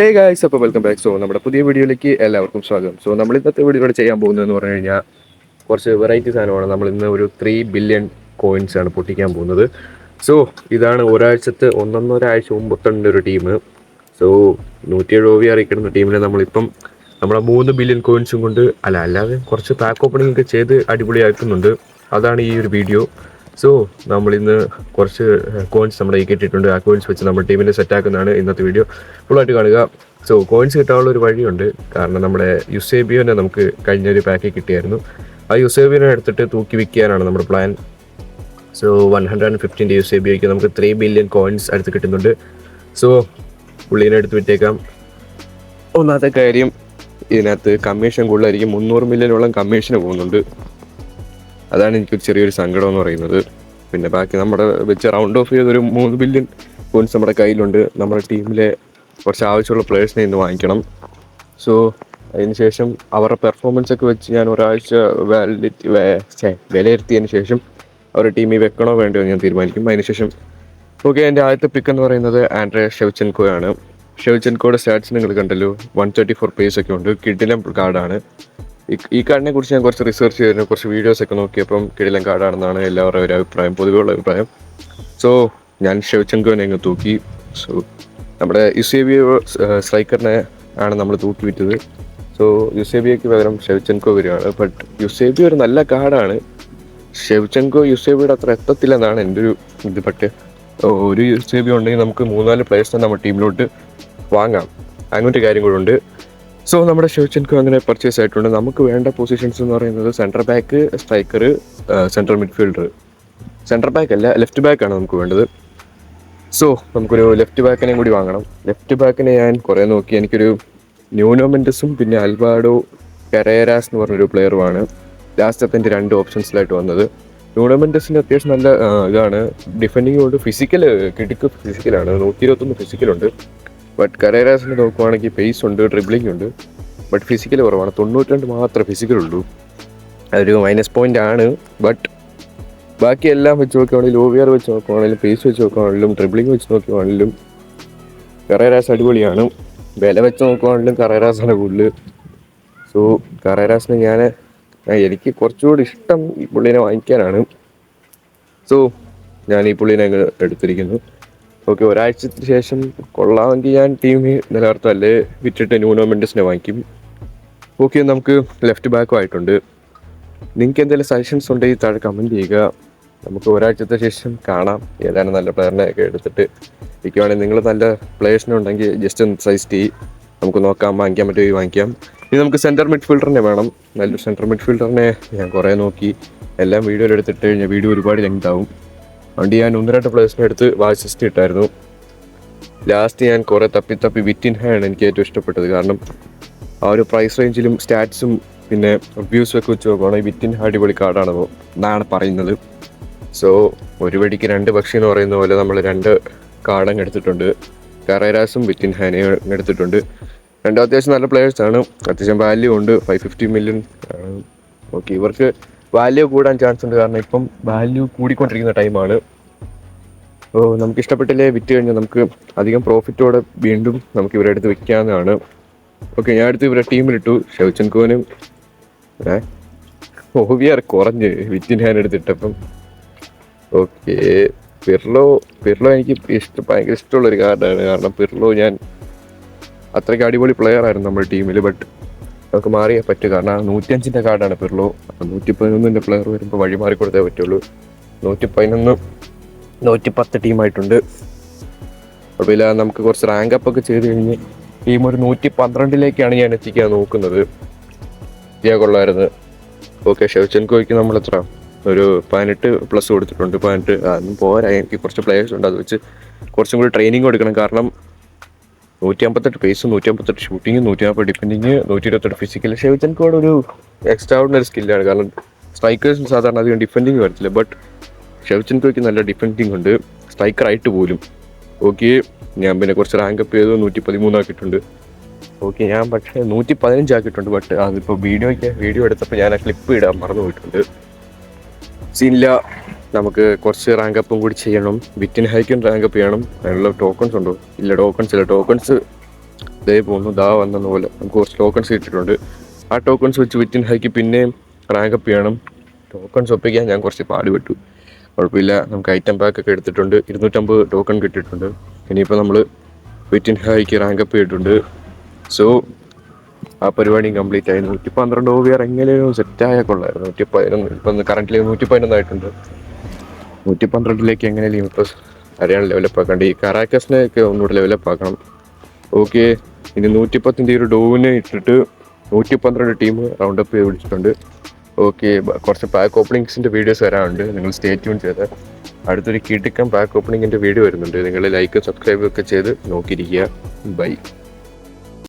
ഹേ guys അപ്പോൾ welcome back so നമ്മുടെ പുതിയ വീഡിയോയിലേക്ക് എല്ലാവർക്കും സ്വാഗതം. സോ നമ്മൾ ഇന്നത്തെ വീഡിയോയിൽ ചെയ്യാൻ പോകുന്നതെന്ന് പറഞ്ഞു കഴിഞ്ഞാൽ കുറച്ച് വെറൈറ്റി സാധനമാണ്. നമ്മൾ ഇന്ന് ഒരു ത്രീ ബില്യൺ കോയിൻസ് ആണ് പൊട്ടിക്കാൻ പോകുന്നത്. സോ ഇതാണ് ഒരാഴ്ചത്തെ ഒന്നൊന്നൊരാഴ്ച മുമ്പത്തുണ്ട് ഒരു ടീം സോ നൂറ്റി എഴുപത് അറിയിക്കുന്ന ടീമിനെ നമ്മളിപ്പം നമ്മുടെ മൂന്ന് ബില്യൺ കോയിൻസും കൊണ്ട് അല്ല അല്ലാതെ കുറച്ച് പാക്ക് ഓപ്പണിംഗ് ഒക്കെ ചെയ്ത് അടിപൊളിയാക്കുന്നുണ്ട്. അതാണ് ഈ ഒരു വീഡിയോ സോ നമ്മൾ ഇന്ന് കുറച്ച് കോയിൻസ് നമ്മുടെ ഈ കിട്ടിയിട്ടുണ്ട്. ആ കോയിൻസ് വെച്ച് നമ്മുടെ ടീമിനെ സെറ്റാക്കുന്നതാണ് ഇന്നത്തെ വീഡിയോ ഫുള്ളായിട്ട് കാണുക. സോ കോയിൻസ് കിട്ടാനുള്ള ഒരു വഴിയുണ്ട്. കാരണം നമ്മുടെ യുസേബിയോനെ നമുക്ക് കഴിഞ്ഞ ഒരു പാക്കിൽ കിട്ടിയായിരുന്നു. ആ യുസേബിയോനെ എടുത്തിട്ട് തൂക്കി വിൽക്കാനാണ് നമ്മുടെ plan so one hundred and ഫിഫ്റ്റീന്റെ യുസേബിയോയ്ക്ക് നമുക്ക് ത്രീ ബില്യൺ കോയിൻസ് അടുത്ത് കിട്ടുന്നുണ്ട്. സോ പുള്ളീനെ എടുത്ത് വിറ്റേക്കാം. ഒന്നാമത്തെ കാര്യം ഇതിനകത്ത് കമ്മീഷൻ കൂടുതലായിരിക്കും. മുന്നൂറ് മില്യണോളം കമ്മീഷന് പോകുന്നുണ്ട്. അതാണ് എനിക്കൊരു ചെറിയൊരു സങ്കടം എന്ന് പറയുന്നത്. പിന്നെ ബാക്കി നമ്മുടെ വെച്ച് റൗണ്ട് ഓഫ് ചെയ്തൊരു മൂന്ന് ബില്യൺ കോയിൻസ് നമ്മുടെ കയ്യിലുണ്ട്. നമ്മുടെ ടീമിലെ കുറച്ച് ആവശ്യമുള്ള പ്ലേയേഴ്സിനെ ഇന്ന് വാങ്ങിക്കണം. സോ അതിനുശേഷം അവരുടെ പെർഫോമൻസ് ഒക്കെ വെച്ച് ഞാൻ ഒരാഴ്ച വാലിഡിറ്റി വിലയിരുത്തിയതിന് ശേഷം അവരുടെ ടീമിൽ വെക്കണോ വേണ്ടോ ഞാൻ തീരുമാനിക്കും. അതിനുശേഷം ഓക്കെ എന്റെ ആദ്യത്തെ പിക്ക് എന്ന് പറയുന്നത് ആൻഡ്രേ ഷെവ്ചെൻകോയാണ്. ഷെവ്ചെൻകോയുടെ സ്റ്റാറ്റ്സ് നിങ്ങൾ കണ്ടല്ലോ. വൺ തേർട്ടി ഫോർ പേസ് ഒക്കെ ഉണ്ട്. കിഡിലം കാർഡാണ് ഈ- കാടിനെ കുറിച്ച് ഞാൻ കുറച്ച് റിസർച്ച് ചെയ്തിരുന്നു കുറച്ച് വീഡിയോസ് ഒക്കെ നോക്കിയപ്പം കിടിലം കാർഡാണെന്നാണ് എല്ലാവരുടെയും ഒരു അഭിപ്രായം പൊതുവെയുള്ള അഭിപ്രായം. സോ ഞാൻ ഷെവ്ചെങ്കോനെ അങ്ങ് തൂക്കി. സോ നമ്മുടെ യുസേബിയോ സ്ട്രൈക്കറിനെ ആണ് നമ്മൾ തൂക്കി വിറ്റത്. സോ യുസേബിയയ്ക്ക് പകരം ഷെവ്ചെൻകോ വരികയാണ്. ബട്ട് യുസേബിയ ഒരു നല്ല കാർഡാണ് ഷെവ്ചെൻകോ യുസേബിയുടെ അത്ര എത്തത്തില്ലെന്നാണ് എന്റെ ഒരു ഇത്. ബട്ട് ഒരു യുസേബി ഉണ്ടെങ്കിൽ നമുക്ക് മൂന്നാൽ പ്ലേയേഴ്സിനെ നമ്മുടെ ടീമിലോട്ട് വാങ്ങാം. അങ്ങനത്തെ കാര്യം കൂടെ ഉണ്ട്. സോ നമ്മുടെ ഷെവ്ചെൻകോ അങ്ങനെ പർച്ചേസ് ആയിട്ടുണ്ട്. നമുക്ക് വേണ്ട പൊസിഷൻസ് എന്ന് പറയുന്നത് centre back striker central midfielder centre back അല്ല ലെഫ്റ്റ് ബാക്ക് ആണ് നമുക്ക് വേണ്ടത്. സോ നമുക്കൊരു ലെഫ്റ്റ് ബാക്കിനെയും കൂടി വാങ്ങണം. ലെഫ്റ്റ് ബാക്കിനെ ഞാൻ കുറേ നോക്കി. എനിക്കൊരു ന്യൂനോമെന്റസും പിന്നെ അൽവാഡോ കരേരാസ് എന്ന് പറഞ്ഞൊരു പ്ലെയറുമാണ് ലാസ്റ്റ് എന്റെ രണ്ട് ഓപ്ഷൻസിലായിട്ട് വന്നത്. ടൂർണമെന്റസിന് അത്യാവശ്യം നല്ല ഇതാണ്. ഡിഫെൻഡിങ് കൊണ്ട് ഫിസിക്കൽ കിടുക്ക് ഫിസിക്കലാണ് നൂറ്റി ഇരുപത്തൊന്ന് ഫിസിക്കലുണ്ട് ബട്ട് കരേരാസിനെ നോക്കുവാണെങ്കിൽ പേസ് ഉണ്ട് ഡ്രിബ്ലിംഗ് ഉണ്ട്. ബട്ട് ഫിസിക്കൽ കുറവാണ്. തൊണ്ണൂറ്റിരണ്ട് മാത്രമേ ഫിസിക്കൽ ഉള്ളൂ. അതൊരു മൈനസ് പോയിന്റ് ആണ്. ബട്ട് ബാക്കി എല്ലാം വെച്ച് നോക്കുകയാണെങ്കിലും ഓവിയർ വെച്ച് നോക്കുവാണെങ്കിലും പേസ് വെച്ച് നോക്കുവാണെങ്കിലും ഡ്രിബ്ലിംഗ് വെച്ച് നോക്കുവാണെങ്കിലും കറേരാസ് അടിപൊളിയാണ്. വില വെച്ച് നോക്കുവാണെങ്കിലും കറേരാസാണ് കൂടുതൽ സോ കറേരാസിനെ ഞാൻ എനിക്ക് കുറച്ചുകൂടി ഇഷ്ടം ഈ പുള്ളീനെ വാങ്ങിക്കാനാണ്. സോ ഞാൻ ഈ പുള്ളീനെ എടുത്തിരിക്കുന്നു. ഓക്കെ ഒരാഴ്ചത്തിന് ശേഷം കൊള്ളാമെങ്കിൽ ഞാൻ ടീം നിലനിർത്തും. അല്ലേ? വിറ്റിട്ട് ന്യൂനോ മെൻഡസിനെ വാങ്ങിക്കും. ഓക്കെ നമുക്ക് ലെഫ്റ്റ് ബാക്കും ആയിട്ടുണ്ട്. നിങ്ങൾക്ക് എന്തെങ്കിലും സജഷൻസ് ഉണ്ടെങ്കിൽ താഴെ കമന്റ് ചെയ്യുക. നമുക്ക് ഒരാഴ്ചത്തെ ശേഷം കാണാം. ഏതാനും നല്ല പ്ലെയറിനെ ഒക്കെ എടുത്തിട്ട് ഇരിക്കുവാണെങ്കിൽ നിങ്ങൾ നല്ല പ്ലേയേഴ്സിനെ ഉണ്ടെങ്കിൽ ജസ്റ്റ് ഒന്ന് സജസ്റ്റ് ചെയ്യും നമുക്ക് നോക്കാം വാങ്ങിക്കാൻ പറ്റുമെങ്കിൽ വാങ്ങിക്കാം ഇനി നമുക്ക് സെന്റർ മിഡ്ഫീൽഡറിനെ വേണം. നല്ലൊരു സെന്റർ മിഡ്ഫീൽഡറിനെ ഞാൻ കുറേ നോക്കി. എല്ലാം വീഡിയോയിൽ എടുത്തിട്ട് കഴിഞ്ഞാൽ വീഡിയോ ഒരുപാട് ലെങ്ത് ആവും. അതുകൊണ്ട് ഞാൻ ഒന്ന് രണ്ട് പ്ലേസിനെ എടുത്ത് വാച്ച് ലിസ്റ്റ് ഇട്ടായിരുന്നു. ലാസ്റ്റ് ഞാൻ കുറേ തപ്പി തപ്പി വിറ്റിൻ ഹാണ് എനിക്ക് ഏറ്റവും ഇഷ്ടപ്പെട്ടത്. കാരണം ആ ഒരു പ്രൈസ് റേഞ്ചിലും സ്റ്റാറ്റ്സും പിന്നെ റിവ്യൂസും ഒക്കെ വെച്ച് നോക്കുവാണെങ്കിൽ വിറ്റിൻ അടിപൊളി കാർഡാണ് എന്നാണ് പറയുന്നത്. സോ ഒരു വഴിക്ക് രണ്ട് പക്ഷി എന്ന് പറയുന്ന പോലെ നമ്മൾ രണ്ട് കാർഡങ്ങ് എടുത്തിട്ടുണ്ട്. കറേരാസും വിറ്റിൻ ഹാനെയും എടുത്തിട്ടുണ്ട്. രണ്ടും അത്യാവശ്യം നല്ല പ്ലേയേഴ്സാണ് അത്യാവശ്യം വാല്യൂ ഉണ്ട്. ഫൈവ് ഫിഫ്റ്റി മില്യൺ ഓക്കെ ഇവർക്ക് വാല്യൂ കൂടാൻ ചാൻസ് ഉണ്ട്. കാരണം ഇപ്പം വാല്യൂ കൂടിക്കൊണ്ടിരിക്കുന്ന ടൈമാണ് ഓ നമുക്ക് ഇഷ്ടപ്പെട്ടില്ലേ വിറ്റ് കഴിഞ്ഞാൽ നമുക്ക് അധികം പ്രോഫിറ്റോടെ വീണ്ടും നമുക്ക് ഇവരെ അടുത്ത് വെക്കാവുന്നതാണ്. ഓക്കെ ഞാൻ അടുത്ത് ഇവരെ ടീമിലിട്ടു ഷെവ്ചൻകോനും ഏ ഓവിയർ കുറഞ്ഞ് വിറ്റ് ഞാൻ എടുത്തിട്ടപ്പം. ഓക്കെ പിർലോ പിർലോ എനിക്ക് ഇഷ്ടം ഭയങ്കര ഇഷ്ടമുള്ളൊരു കാർഡാണ് കാരണം പിർലോ ഞാൻ അത്രയ്ക്ക് അടിപൊളി പ്ലെയർ ആയിരുന്നു നമ്മുടെ ടീമിൽ ബട്ട് നമുക്ക് മാറിയേ പറ്റൂ. കാരണം നൂറ്റിയഞ്ചിന്റെ കാർഡാണ് പെരുള്ളൂ അപ്പം നൂറ്റി പതിനൊന്നിന്റെ പ്ലെയർ വരുമ്പോൾ വഴി മാറി കൊടുത്തേ പറ്റുള്ളൂ. നൂറ്റി പതിനൊന്ന് നൂറ്റി പത്ത് ടീമായിട്ടുണ്ട് ഇല്ല നമുക്ക് കുറച്ച് റാങ്ക് അപ്പ് ഒക്കെ ചെയ്ത് കഴിഞ്ഞ് ടീം ഒരു നൂറ്റി പന്ത്രണ്ടിലേക്കാണ് ഞാൻ എത്തിക്കാൻ നോക്കുന്നത്. ചെയ്യാൻ കൊള്ളായിരുന്നു ഓക്കെ ഷെവ്ചൻകോയ്ക്ക് നമ്മൾ എത്ര? ഒരു പതിനെട്ട് പ്ലസ് കൊടുത്തിട്ടുണ്ട്. പതിനെട്ട് അതൊന്നും പോരാ. എനിക്ക് കുറച്ച് പ്ലേയേഴ്സ് ഉണ്ട്. അത് വെച്ച് കുറച്ചും കൂടി ട്രെയിനിങ് കൊടുക്കണം. കാരണം നൂറ്റി അമ്പത്തെട്ട് പേസ് നൂറ്റി അമ്പത്തെട്ട് ഷൂട്ടിങ് നൂറ്റി നാൽപ്പത് ഡിഫെൻഡിങ് നൂറ്റി ഇരുപത്തെട്ട് ഫിസിക്കൽ ഷെവ്ചൻകോയുടെ ഒരു എക്സ്ട്രാ ഓർഡിനറി സ്കില്ലാണ് കാരണം സ്ട്രൈക്കേഴ്സിന് സാധാരണ അധികം ഡിഫെൻഡിങ് വരത്തില്ല. ബട്ട് ഷെവ്ചൻകോയ്ക്ക് നല്ല ഡിഫെൻഡിങ് ഉണ്ട്. സ്ട്രൈക്കർ ആയിട്ട് പോലും. ഓക്കെ ഞാൻ പിന്നെ കുറച്ച് റാങ്ക് അപ്പ് ചെയ്തു. നൂറ്റി പതിമൂന്നാക്കിയിട്ടുണ്ട് ഓക്കെ ഞാൻ പക്ഷേ നൂറ്റി പതിനഞ്ചാക്കിയിട്ടുണ്ട് ബട്ട് അതിപ്പോൾ വീഡിയോയ്ക്ക് വീഡിയോ എടുത്തപ്പോൾ ഞാൻ ആ ക്ലിപ്പ് ഇടാൻ മറന്നു പോയിട്ടുണ്ട് സീനില്ല നമുക്ക് കുറച്ച് റാങ്ക് അപ്പും കൂടി ചെയ്യണം. വിറ്റിൻ ഹൈക്കും റാങ്ക് അപ്പ് ചെയ്യണം. അതിനുള്ള ടോക്കൺസ് ഉണ്ടോ. ഇല്ല ടോക്കൺസ് ഇല്ല. ടോക്കൺസ് ഇതേ പോകുന്നു. ദാ വന്നെന്ന പോലെ നമുക്ക് കുറച്ച് ടോക്കൺസ് കിട്ടിയിട്ടുണ്ട്. ആ ടോക്കൺസ് വെച്ച് വിറ്റിൻ ഹൈക്ക് പിന്നെയും റാങ്ക് അപ്പ് ചെയ്യണം. ടോക്കൺസ് ഒപ്പിക്കാൻ ഞാൻ കുറച്ച് പാടുപെട്ടു. കുഴപ്പമില്ല. നമുക്ക് ഐറ്റം പാക്ക് ഒക്കെ എടുത്തിട്ടുണ്ട്. ഇരുന്നൂറ്റമ്പത് ടോക്കൺ കിട്ടിയിട്ടുണ്ട്. ഇനിയിപ്പോൾ നമ്മൾ വിറ്റിൻ ഹൈക്ക് റാങ്ക് അപ്പ് ചെയ്തിട്ടുണ്ട്. സോ ആ പരിപാടിയും കംപ്ലീറ്റ് ആയി. നൂറ്റി പന്ത്രണ്ട് ഓവിയർ എങ്ങനെയും സെറ്റായ കൊള്ളായിരുന്നു. നൂറ്റി പതിനൊന്ന് ഇപ്പം കറണ്ട്ലി നൂറ്റി പതിനൊന്നായിട്ടുണ്ട് നൂറ്റി പന്ത്രണ്ടിലേക്ക് എങ്ങനെയും ഇപ്പോൾ അറിയാൻ ഡെവലപ്പ് ആക്കണ്ട ഈ കറാക്കസിനെ ഒക്കെ ഒന്നുകൂടെ ഡെവലപ്പ് ആക്കണം. ഓക്കെ ഇനി നൂറ്റി പത്തിന്റെ ഒരു ഡോവിനെ ഇട്ടിട്ട് നൂറ്റി പന്ത്രണ്ട് ടീം റൗണ്ട് അപ്പ് ചെയ്ത് പിടിച്ചിട്ടുണ്ട് ഓക്കെ കുറച്ച് പാക്ക് ഓപ്പണിങ്സിന്റെ വീഡിയോസ് വരാനുണ്ട് നിങ്ങൾ സ്റ്റേ ട്യൂൺ ചെയ്ത്. അടുത്തൊരു കിടുക്കം പാക്ക് ഓപ്പണിങ്ങിന്റെ വീഡിയോ വരുന്നുണ്ട്. നിങ്ങൾ ലൈക്ക് സബ്സ്ക്രൈബ് ഒക്കെ ചെയ്ത് നോക്കിയിരിക്കുക. ബൈ